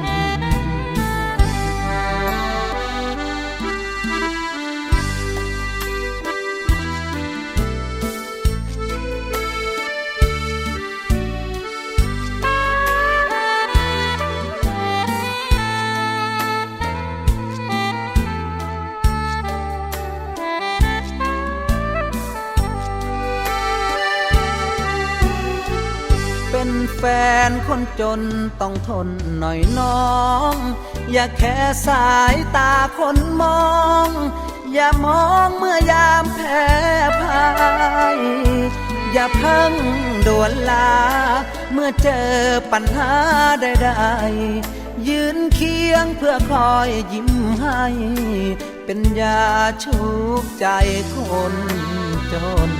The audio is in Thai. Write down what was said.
น แฟนคนจนต้องทนหน่อยน้อง อย่าแค่สายตาคนมอง อย่ามองเมื่อยามแพ้พ่ายอย่าเพิ่งด่วนลา เมื่อเจอปัญหาใดๆยืนเคียงเพื่อคอยยิ้มให้ เป็นยาชุบใจคนจน